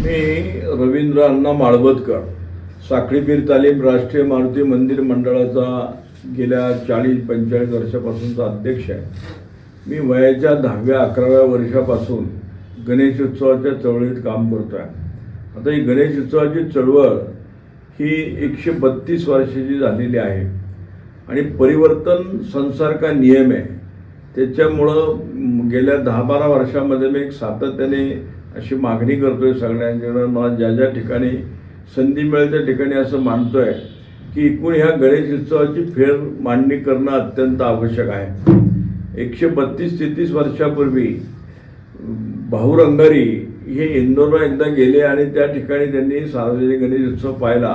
मी रवींद्र अण्णा माळवदकर साखळीपीर तालीम राष्ट्रीय मारुती मंदिर मंडळाचा गेल्या चाळीस पंचेचाळीस वर्षापासूनचा अध्यक्ष आहे. मी वयाच्या दहाव्या अकराव्या वर्षापासून गणेशोत्सवाच्या चळवळीत काम करतो आहे आता ही गणेशोत्सवाची चळवळ ही एकशे बत्तीस वर्षाची झालेली आहे. आणि परिवर्तन संसार का नियम आहे त्याच्यामुळं गेल्या दहा बारा वर्षामध्ये मी एक सातत्याने अशी मागणी करतो आहे सगळ्यांकडं मला ज्या ज्या ठिकाणी संधी मिळेल त्या ठिकाणी असं मानतोय की एकूण ह्या गणेश उत्सवाची फेर मांडणी करणं अत्यंत आवश्यक आहे. एकशे बत्तीस तेहतीस वर्षापूर्वी भाऊ रंगारी हे इंदोरला एकदा गेले आणि त्या ठिकाणी त्यांनी सार्वजनिक गणेश उत्सव पाहिला.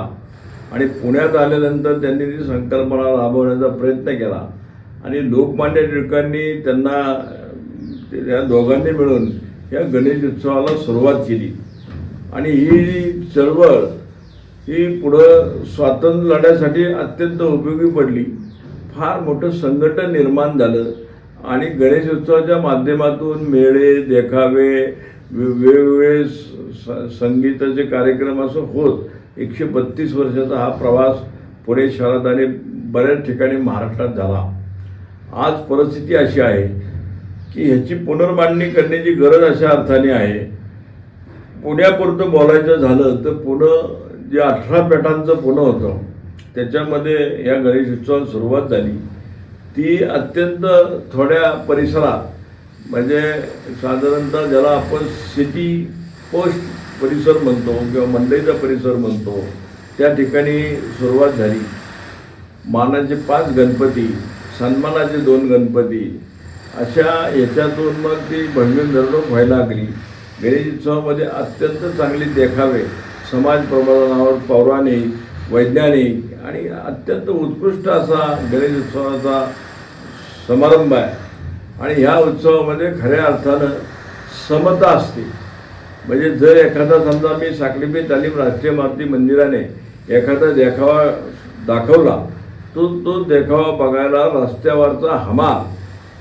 आणि पुण्यात आल्यानंतर त्यांनी ती संकल्पना राबवण्याचा प्रयत्न केला. आणि लोकमान्य टिळकांनी त्यांना त्या दोघांनी मिळून या गणेश उत्सवाला सुरुवात केली. आणि ही चळवळ ही पुढं स्वातंत्र्य लढ्यासाठी अत्यंत उपयोगी पडली. फार मोठं संघटन निर्माण झालं आणि गणेश उत्सवाच्या माध्यमातून मेळे देखावे वे- वेगवेगळे स- स- संगीताचे कार्यक्रम असं होत एकशे बत्तीस वर्षाचा हा प्रवास पुणे शहरात आणि बऱ्याच ठिकाणी महाराष्ट्रात झाला. आज परिस्थिती अशी आहे की ह्याची पुनर्मांडणी करण्याची गरज अशा अर्थाने आहे. पुण्यापुरतं बोलायचं झालं तर पुणं जे अठरा पेठांचं पुणं होतं त्याच्यामध्ये या गणेश उत्सवाला सुरुवात झाली. ती अत्यंत थोड्या परिसरात म्हणजे साधारणतः ज्याला आपण सिटी पोस्ट परिसर म्हणतो किंवा मंडईचा परिसर म्हणतो त्या ठिकाणी सुरुवात झाली. मानाचे पाच गणपती सन्मानाचे दोन गणपती अशा याच्यातून मग ती भव्य मिरवणूक व्हायला लागली. गणेश उत्सवामध्ये अत्यंत चांगले देखावे समाज प्रबोधनावर पौराणिक वैज्ञानिक आणि अत्यंत उत्कृष्ट असा गणेश उत्सवाचा समारंभ आहे. आणि ह्या उत्सवामध्ये खऱ्या अर्थानं समता असते. म्हणजे जर एखादा समजा मी साखळीपी तालीम राष्ट्रीय मारुती मंदिराने एखादा देखावा दाखवला तो तो देखावा बघायला रस्त्यावरचा हमाल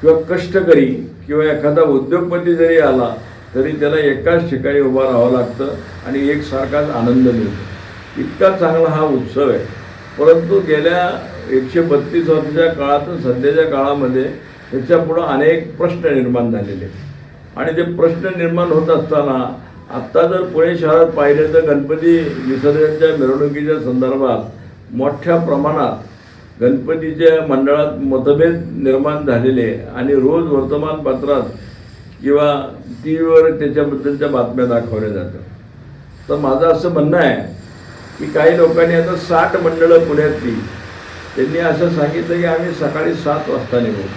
किंवा कष्टकरी किंवा एखादा उद्योगपती जरी आला तरी त्याला एकाच ठिकाणी उभं राहावं लागतं आणि एकसारखाच आनंद मिळतो. इतका चांगला हा उत्सव आहे. परंतु गेल्या एकशे बत्तीस वर्षाच्या काळातून सध्याच्या काळामध्ये त्याच्यापुढं अनेक प्रश्न निर्माण झालेले आणि ते प्रश्न निर्माण होत असताना आत्ता जर पुणे शहरात पाहिले तर गणपती विसर्जनच्या मिरवणुकीच्या संदर्भात मोठ्या प्रमाणात गणपतीच्या मंडळात मतभेद निर्माण झालेले आणि रोज वर्तमानपत्रात किंवा टी व्हीवर त्याच्याबद्दलच्या बातम्या दाखवल्या जातात. तर माझं असं म्हणणं आहे की काही लोकांनी आता साठ मंडळं पुण्यातली त्यांनी असं सांगितलं की आम्ही सकाळी सात वाजता निघू.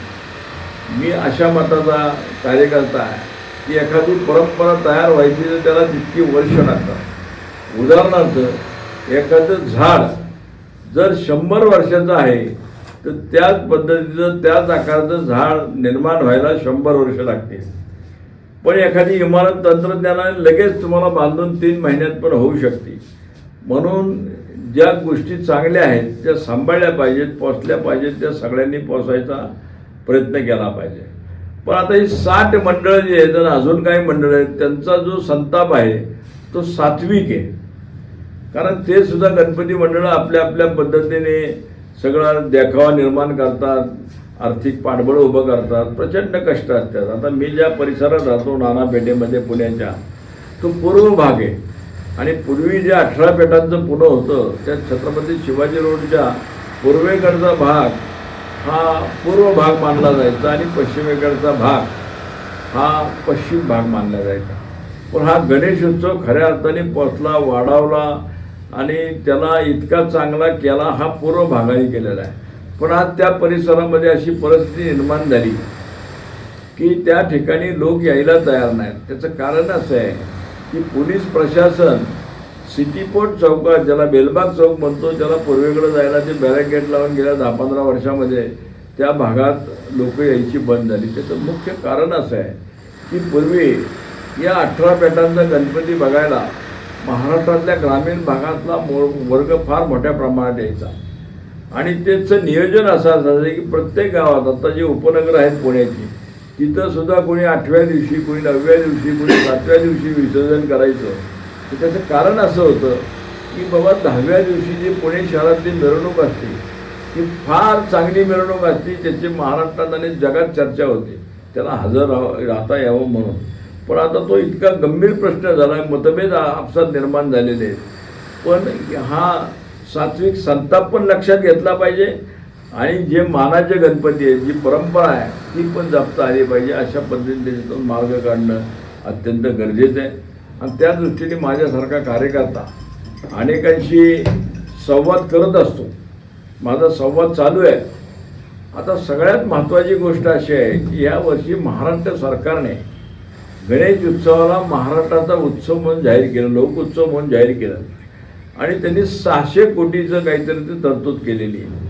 मी अशा मताचा कार्यकर्ता आहे की एखादी परंपरा तयार व्हायची तर त्याला तितकी वर्ष लागतात. उदाहरणार्थ एखादं झाड जर शंभर वर्षाचं आहे तर त्याच पद्धतीचं त्याच आकाराचं झाड निर्माण व्हायला शंभर वर्ष लागतील. पण एखादी इमारत तंत्रज्ञानाने लगेच तुम्हाला बांधून तीन महिन्यात पण होऊ शकते. म्हणून ज्या गोष्टी चांगल्या आहेत त्या सांभाळल्या पाहिजेत पोचल्या पाहिजेत त्या सगळ्यांनी पोचायचा प्रयत्न केला पाहिजे. पण आता ही साठ मंडळं जी आहेत आणि अजून काही मंडळं आहेत त्यांचा जो संताप आहे तो सात्विक आहे. कारण ते सुद्धा गणपती मंडळं आपल्या आपल्या पद्धतीने सगळा देखावा निर्माण करतात आर्थिक पाठबळ उभं करतात प्रचंड कष्ट असतात. आता मी ज्या परिसरात राहतो नाना पेठेमध्ये पुण्याच्या तो पूर्व भाग आहे. आणि पूर्वी जे अठरा पेठांचं पुणं होतं त्या छत्रपती शिवाजी रोडच्या पूर्वेकडचा भाग हा पूर्व भाग मानला जायचा आणि पश्चिमेकडचा भाग हा पश्चिम भाग मानला जायचा. पण हा गणेश उत्सव खऱ्या अर्थाने पोचला वाढावला आणि त्याला इतका चांगला केला हा पूर्व भागाही केलेला आहे. पण आज त्या परिसरामध्ये अशी परिस्थिती निर्माण झाली की त्या ठिकाणी लोक यायला तयार नाहीत. त्याचं कारण असं आहे की पोलीस प्रशासन सिटीपोर्ट चौकात ज्याला बेलबाग चौक म्हणतो त्याला पूर्वेकडे जायला ते बॅरिकेड लावून गेल्या दहा पंधरा वर्षामध्ये त्या भागात लोक यायची बंद झाली. त्याचं मुख्य कारण असं आहे की पूर्वी या अठरा पेटांचा गणपती बघायला महाराष्ट्रातल्या ग्रामीण भागातला मो वर्ग फार मोठ्या प्रमाणात यायचा. आणि त्याचं नियोजन असं असायचं की प्रत्येक गावात आता जे उपनगरं आहेत पुण्याची तिथं सुद्धा कोणी आठव्या दिवशी कोणी नवव्या दिवशी कोणी सातव्या दिवशी विसर्जन करायचं. तर त्याचं कारण असं होतं की बाबा दहाव्या दिवशी जी पुणे शहरातली मिरवणूक असते ती फार चांगली मिरवणूक असते त्याची महाराष्ट्रात आणि जगात चर्चा होते. त्याला हजर राहता यावं म्हणून. पण आता तो इतका गंभीर प्रश्न झाला आहे मतभेद आपसात निर्माण झालेले आहेत. पण हा सात्विक संताप पण लक्षात घेतला पाहिजे आणि जे मानाचे गणपती आहेत जी परंपरा आहे ती पण जपता आली पाहिजे. अशा पद्धतीने त्याच्यातून मार्ग काढणं अत्यंत गरजेचं आहे. आणि त्या दृष्टीने माझ्यासारखा कार्यकर्ता अनेकांशी संवाद करत असतो. माझा संवाद चालू आहे. आता सगळ्यात महत्त्वाची गोष्ट अशी आहे की यावर्षी महाराष्ट्र सरकारने गणेश उत्सवाला महाराष्ट्राचा उत्सव म्हणून जाहीर केला लोकोत्सव म्हणून जाहीर केला. आणि त्यांनी सहाशे कोटीचं काहीतरी ते तरतूद केलेली आहे.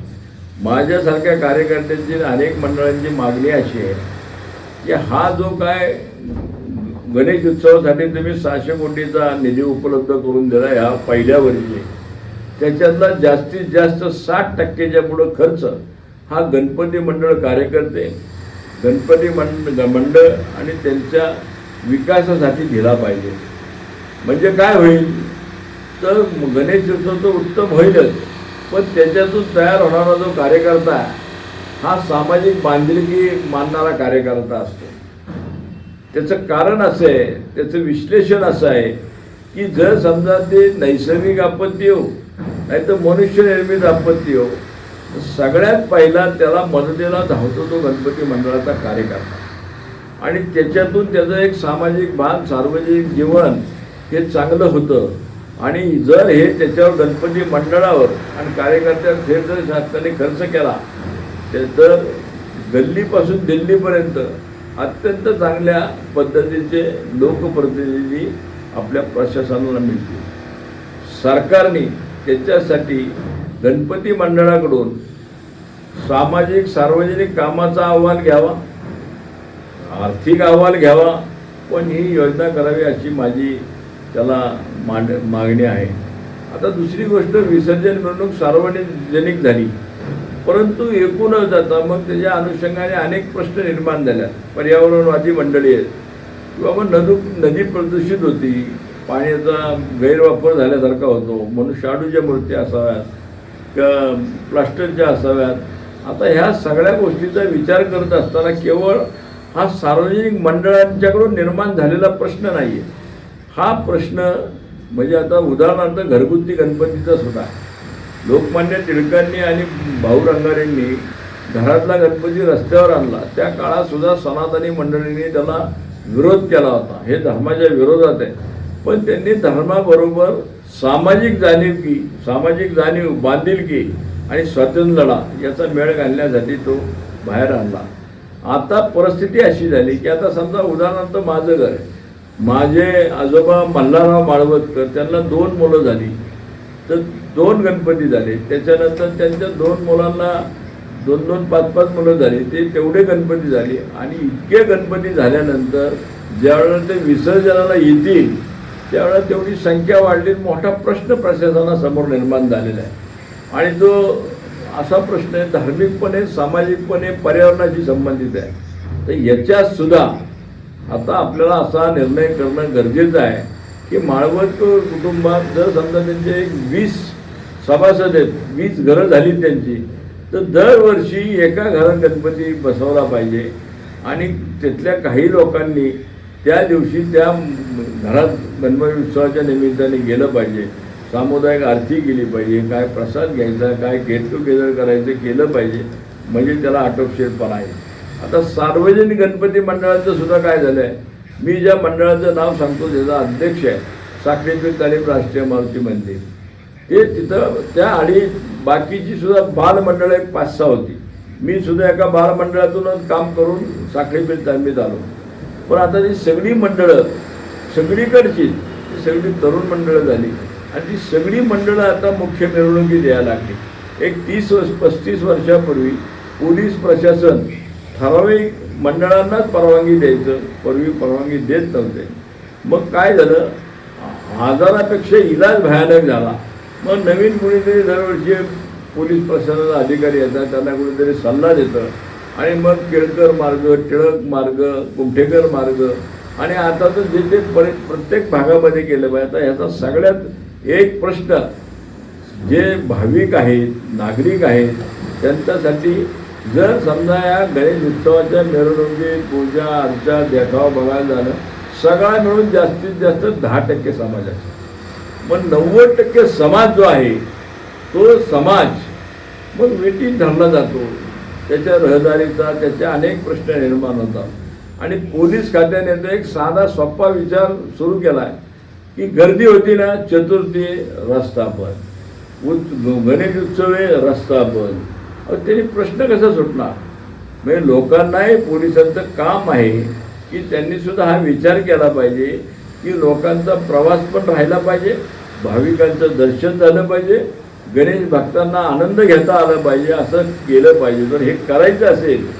माझ्यासारख्या कार्यकर्त्यांची अनेक मंडळांची मागणी अशी आहे की हा जो काय गणेश उत्सवासाठी तुम्ही सहाशे कोटीचा निधी उपलब्ध करून दिला ह्या पहिल्या वर्षी. त्याच्यातला जास्तीत जास्त साठ टक्केच्या पुढं खर्च हा गणपती मंडळ कार्यकर्ते गणपती मंड मंडळ आणि त्यांच्या विकासासाठी दिला पाहिजे. म्हणजे काय होईल? तर गणेश उत्सव तर उत्तम होईलच. पण त्याच्यातून तयार होणारा जो कार्यकर्ता हा सामाजिक बांधिलकी मानणारा कार्यकर्ता असतो. त्याचं कारण असं आहे त्याचं विश्लेषण असं आहे की जर समजा ते नैसर्गिक आपत्ती हो नाही तर मनुष्यनिर्मित आपत्ती हो सगळ्यात पहिला त्याला मदतीला धावतो तो गणपती मंडळाचा कार्यकर्ता. आणि त्याच्यातून त्याचं एक सामाजिक भान सार्वजनिक जीवन हे चांगलं होतं. आणि जर हे त्याच्यावर गणपती मंडळावर आणि कार्यकर्त्यावर थेट जर शासनाने खर्च केला तर गल्लीपासून दिल्लीपर्यंत अत्यंत चांगल्या पद्धतीचे लोकप्रतिनिधी आपल्या प्रशासनाला मिळतील. सरकारने त्याच्यासाठी गणपती मंडळाकडून सामाजिक सार्वजनिक कामाचा अहवाल घ्यावा. आर्थिक अहवाल घ्यावा पण ही योजना करावी अशी माझी त्याला मांड मागणी आहे. आता दुसरी गोष्ट विसर्जन मिरवणूक सार्वजनिक झाली. परंतु एकूणच आता मग त्याच्या अनुषंगाने अनेक प्रश्न निर्माण झाल्यात. पर्यावरणवादी मंडळी आहेत. किंवा मग नदू नदी प्रदूषित होती. पाण्याचा गैरवापर झाल्यासारखा होतो. म्हणून शाडूच्या मूर्ती असाव्यात क प्लास्टरच्या असाव्यात. आता ह्या सगळ्या गोष्टीचा विचार करत असताना केवळ हा सार्वजनिक मंडळांच्याकडून निर्माण झालेला प्रश्न नाही आहे हा प्रश्न म्हणजे आता उदाहरणार्थ घरगुती गणपतीचा सुद्धा. लोकमान्य टिळकांनी आणि भाऊ रंगारेंनी घरातला गणपती रस्त्यावर आणला. त्या काळातसुद्धा सनातनी मंडळींनी त्याला विरोध केला होता. हे धर्माच्या विरोधात आहे. पण त्यांनी धर्माबरोबर सामाजिक जाणीवकी सामाजिक जाणीव बांधिलकी आणि स्वातंत्र्य लढा याचा मेळ घालण्यासाठी तो बाहेर आणला. आता परिस्थिती अशी झाली की आता समजा उदाहरणार्थ माझं घर आहे. माझे आजोबा मल्हारराव माळवतकर त्यांना दोन मुलं झाली. तर दोन गणपती झाले. त्याच्यानंतर त्यांच्या दोन मुलांना दोन दोन पाच पाच मुलं झाली. ते तेवढे गणपती झाले. आणि इतके गणपती झाल्यानंतर ज्यावेळेला ते विसर्जनाला येतील त्यावेळेला तेवढी संख्या वाढली मोठा प्रश्न प्रशासनासमोर निर्माण झालेला आहे. आणि तो असा प्रश्न आहे धार्मिकपणे सामाजिकपणे पर्यावरणाशी संबंधित आहे. तर याच्यातसुद्धा आता आपल्याला असा निर्णय करणं गरजेचं आहे की माळवत कुटुंबात जर समजा त्यांचे एक वीस सभासद आहेत वीस घरं झाली त्यांची तर दरवर्षी एका घरात गणपती बसवला पाहिजे. आणि तिथल्या काही लोकांनी त्या दिवशी त्या घरात गणपती उत्सवाच्या निमित्ताने गेलं पाहिजे. सामुदायिक आरती केली पाहिजे काय प्रसाद घ्यायचा काय गेट टुगेदर करायचं केलं पाहिजे म्हणजे त्याला आटोपशीरपणा आहे. आता सार्वजनिक गणपती मंडळाचं सुद्धा काय झालं आहे मी ज्या मंडळाचं नाव सांगतो त्याचा अध्यक्ष आहे साखरेपी तालीम राष्ट्रीय मारुती मंदिर. ते तिथं त्या आणि बाकीची सुद्धा बालमंडळं एक पाच सहा होती. मी सुद्धा एका बालमंडळातूनच काम करून साखरेपीर तालमीत आलो. पण आता ती सगळी मंडळं सगळीकडची ती सगळी तरुण मंडळं झाली. आणि ती सगळी मंडळं आता मुख्य मिरवणुकी द्यायला लागली. एक तीस वर्ष पस्तीस वर्षापूर्वी पोलीस प्रशासन ठराविक मंडळांनाच परवानगी द्यायचं पूर्वी परवानगी देत नव्हते. मग काय झालं? हजारापेक्षा इलाज भयानक झाला. मग नवीन कुणीतरी दरवर्षी पोलीस प्रशासनाचा अधिकारी येतात त्यांना कुणीतरी सल्ला देतं. आणि मग केळकर मार्ग टिळक मार्ग कुमठेकर मार्ग. आणि आता तर जे ते प्रत्येक भागामध्ये केलं पाहिजे. आता ह्याचा सगळ्यात एक प्रश्न. जे भाविक आहेत नागरिक आहेत त्यांच्यासाठी जर समजा या गणेश उत्सवाच्या मिरवणुकीत पूजा अर्चा देखावा बघायला झालं सगळा मिळून जास्तीत जास्त दहा टक्के समाजाचा. मग नव्वद टक्के समाज जो आहे तो समाज मग वेटीन धरला जातो. त्याच्या रहदारीचा त्याचे अनेक प्रश्न निर्माण होतात. आणि पोलीस खात्याने तर एक साधा सोप्पा विचार सुरू केला आहे की गर्दी होती ना चतुर्थी रस्ता बंद. उत- गणेश उत्सव आहे रस्ता बंद. त्यांनी प्रश्न कसा सुटणार म्हणजे लोकांनाही पोलिसांचं काम आहे की त्यांनी सुद्धा हा विचार केला पाहिजे की लोकांचा प्रवास पण राहिला पाहिजे भाविकांचं दर्शन झालं पाहिजे गणेश भक्तांना आनंद घेता आला पाहिजे असं केलं पाहिजे. जर हे करायचं असेल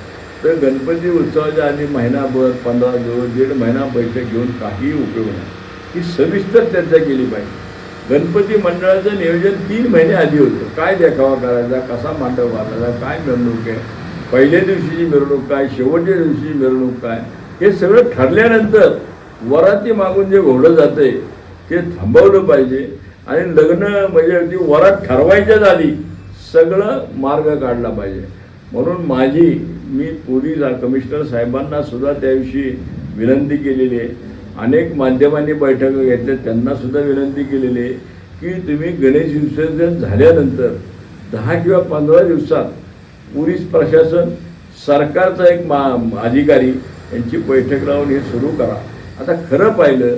तर गणपती उत्सवाच्या आधी महिनाभर पंधरा दिवस दीड महिना बैठक घेऊन काही उपयोग नाही. ही सविस्तर चर्चा केली पाहिजे. गणपती मंडळाचं नियोजन तीन महिने आधी होतं. काय देखावा करायचा कसा मांडव बांधायचा काय मिरवणूक आहे पहिल्या दिवशीची मिरवणूक काय शेवटच्या दिवशीची मिरवणूक काय हे सगळं ठरल्यानंतर वराती मागून जे घोडं जाते ते थांबवलं पाहिजे. आणि लग्न म्हणजे अगदी वरात ठरवायच्याच आधी सगळं मार्ग काढला पाहिजे. म्हणून माझी मी पोलीस कमिशनर साहेबांना सुद्धा त्याविषयी विनंती केलेली आहे. अनेक माध्यमांनी बैठका घेतल्या. त्यांना सुद्धा विनंती केलेली आहे की तुम्ही गणेश विसर्जन झाल्यानंतर दहा किंवा पंधरा दिवसात पोलीस प्रशासन सरकारचा एक मा अधिकारी यांची बैठक लावून हे सुरू करा. आता खरं पाहिलं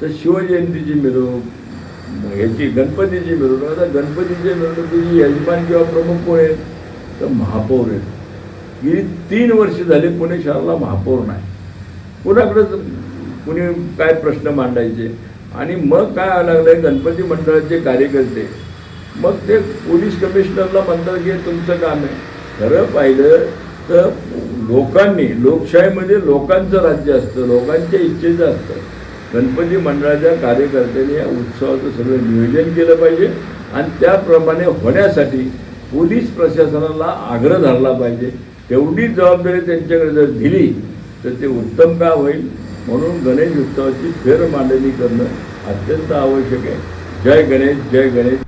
तर शिवजयंतीची मिरवणूक ह्याची गणपतीची मिरवणूक आता गणपतीच्या मिरवणुकीची यजमान किंवा प्रमुख कोण आहेत? तर महापौर आहेत. गेली तीन वर्ष झाली पुणे शहराला महापौर नाही. कोणाकडे कुणी काय प्रश्न मांडायचे? आणि मग काय आलं लागलं गणपती मंडळाचे कार्यकर्ते मग ते पोलीस कमिशनरला म्हणतात की तुमचं काम आहे. खरं पाहिलं तर लोकांनी लोकशाहीमध्ये लोकांचं राज्य असतं लोकांच्या इच्छेचं असतं. गणपती मंडळाच्या कार्यकर्त्यांनी या उत्सवाचं सगळं नियोजन केलं पाहिजे आणि त्याप्रमाणे होण्यासाठी पोलीस प्रशासनाला आग्रह धरला पाहिजे. तेवढी जबाबदारी त्यांच्याकडे जर दिली तर ते उत्तम का होईल? म्हणून गणेश उत्सवाची फेरमांडणी करणं अत्यंत आवश्यक आहे. जय गणेश जय गणेश.